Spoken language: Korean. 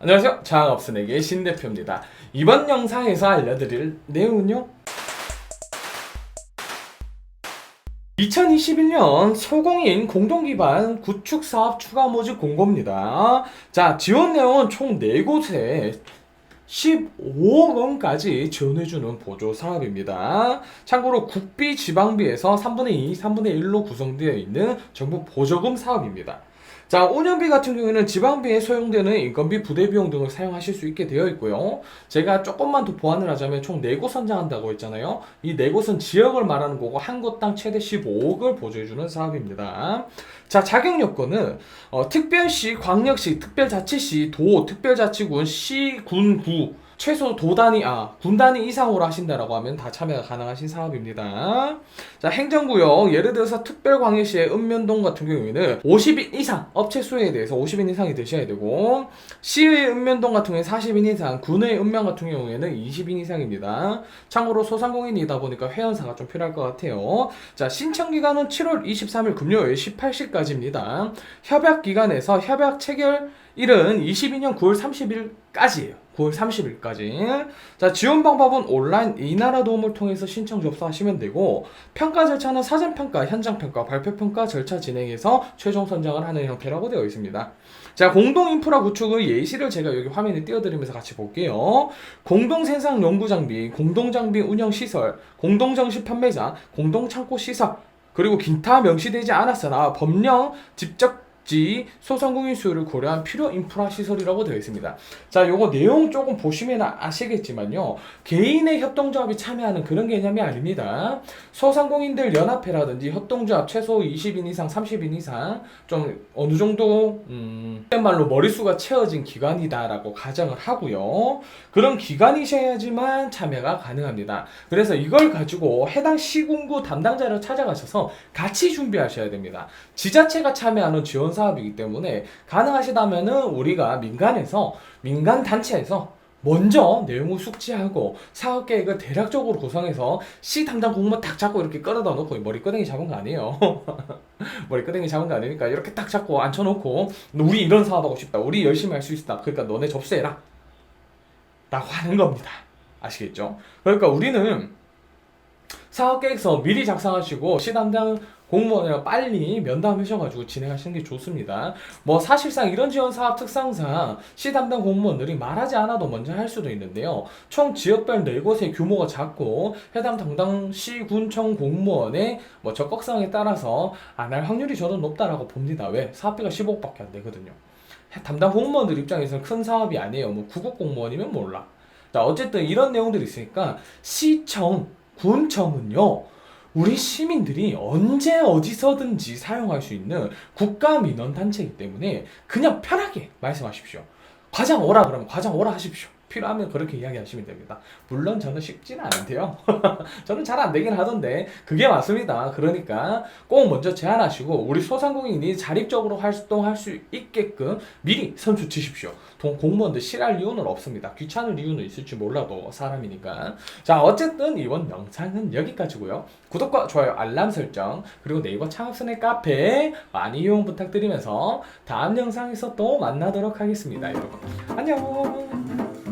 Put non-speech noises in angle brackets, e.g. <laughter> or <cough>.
안녕하세요. 장업순에게 신대표입니다. 이번 영상에서 알려드릴 내용은요. 2021년 소공인 공동기반 구축 사업 추가 모집 공고입니다. 자, 지원 내용은 총 4곳에 15억 원까지 지원해주는 보조 사업입니다. 참고로 국비 지방비에서 3분의 2, 3분의 1로 구성되어 있는 정부 보조금 사업입니다. 자, 운영비 같은 경우에는 지방비에 소용되는 인건비, 부대 비용 등을 사용하실 수 있게 되어 있고요. 제가 조금만 더 보완을 하자면 총 4곳 선정한다고 했잖아요. 이 4곳은 지역을 말하는 거고 한 곳당 최대 15억을 보조해주는 사업입니다. 자, 자격 요건은 어, 특별시, 광역시, 특별자치시, 도, 특별자치군, 시, 군, 구 최소 도 단위, 아, 군 단위 이상으로 하신다라고 하면 다 참여가 가능하신 사업입니다. 자, 행정구역, 예를 들어서 특별광역시의 읍면동 같은 경우에는 50인 이상, 업체 수에 대해서 50인 이상이 되셔야 되고, 시의 읍면동 같은 경우에는 40인 이상, 군의 읍면 같은 경우에는 20인 이상입니다. 참고로 소상공인이다 보니까 회원사가 좀 필요할 것 같아요. 자, 신청 기간은 7월 23일 금요일 18시까지입니다. 협약 기간에서 협약 체결 일은 22년 9월 30일까지예요. 9월 30일까지. 자, 지원 방법은 온라인 이나라 도움을 통해서 신청 접수하시면 되고, 평가 절차는 사전 평가, 현장 평가, 발표 평가 절차 진행해서 최종 선정을 하는 형태라고 되어 있습니다. 자, 공동 인프라 구축의 예시를 제가 여기 화면에 띄워드리면서 같이 볼게요. 공동 생산 연구 장비, 공동 장비 운영 시설, 공동 정시 판매자, 공동 창고 시설, 그리고 기타 명시되지 않았으나 법령 직접 지 소상공인 수요를 고려한 필요 인프라 시설이라고 되어 있습니다. 자, 요거 내용 조금 보시면 아- 아시겠지만요. 개인의 협동조합이 참여하는 그런 개념이 아닙니다. 소상공인들 연합회라든지 협동조합 최소 20인 이상, 30인 이상 좀 어느 정도 음, 말로 머릿수가 채워진 기관이다라고 가정을 하고요. 그런 기관이셔야지만 참여가 가능합니다. 그래서 이걸 가지고 해당 시군구 담당자를 찾아가셔서 같이 준비하셔야 됩니다. 지자체가 참여하는 지원 사업이기 때문에 가능하시다면은 우리가 민간에서 민간 단체에서 먼저 내용을 숙지하고 사업 계획을 대략적으로 구성해서 시 담당 공무원 딱 잡고 이렇게 끌어다 놓고 머리끄댕이 잡은 거 아니에요. <laughs> 머리끄댕이 잡은 거 아니니까 이렇게 딱 잡고 앉혀놓고 우리 이런 사업하고 싶다. 우리 열심히 할 수 있다. 그러니까 너네 접수해라. 라고 하는 겁니다. 아시겠죠? 그러니까 우리는 사업 계획서 미리 작성하시고 시 담당 공무원이랑 빨리 면담하셔가지고 진행하시는 게 좋습니다. 뭐 사실상 이런 지원 사업 특성상 시 담당 공무원들이 말하지 않아도 먼저 할 수도 있는데요. 총 지역별 네 곳의 규모가 작고 해당 담당 시 군청 공무원의 뭐 적극성에 따라서 안 할 확률이 저는 높다라고 봅니다. 왜? 사업비가 15억밖에 안 되거든요. 담당 공무원들 입장에서는 큰 사업이 아니에요. 뭐 구급 공무원이면 몰라. 자, 어쨌든 이런 내용들이 있으니까 시청, 군청은요. 우리 시민들이 언제 어디서든지 사용할 수 있는 국가 민원 단체이기 때문에 그냥 편하게 말씀하십시오. 과장 오라 그러면 과장 오라 하십시오. 필요하면 그렇게 이야기하시면 됩니다. 물론 저는 쉽지는 않은데요. <laughs> 저는 잘 안 되긴 하던데 그게 맞습니다. 그러니까 꼭 먼저 제안하시고 우리 소상공인이 자립적으로 활동할 수 있게끔 미리 선수 치십시오. 동 공무원들 싫어할 이유는 없습니다. 귀찮을 이유는 있을지 몰라도 사람이니까. 자 어쨌든 이번 영상은 여기까지고요. 구독과 좋아요, 알람 설정 그리고 네이버 창업순의 카페 많이 이용 부탁드리면서 다음 영상에서 또 만나도록 하겠습니다, 여러분. 안녕.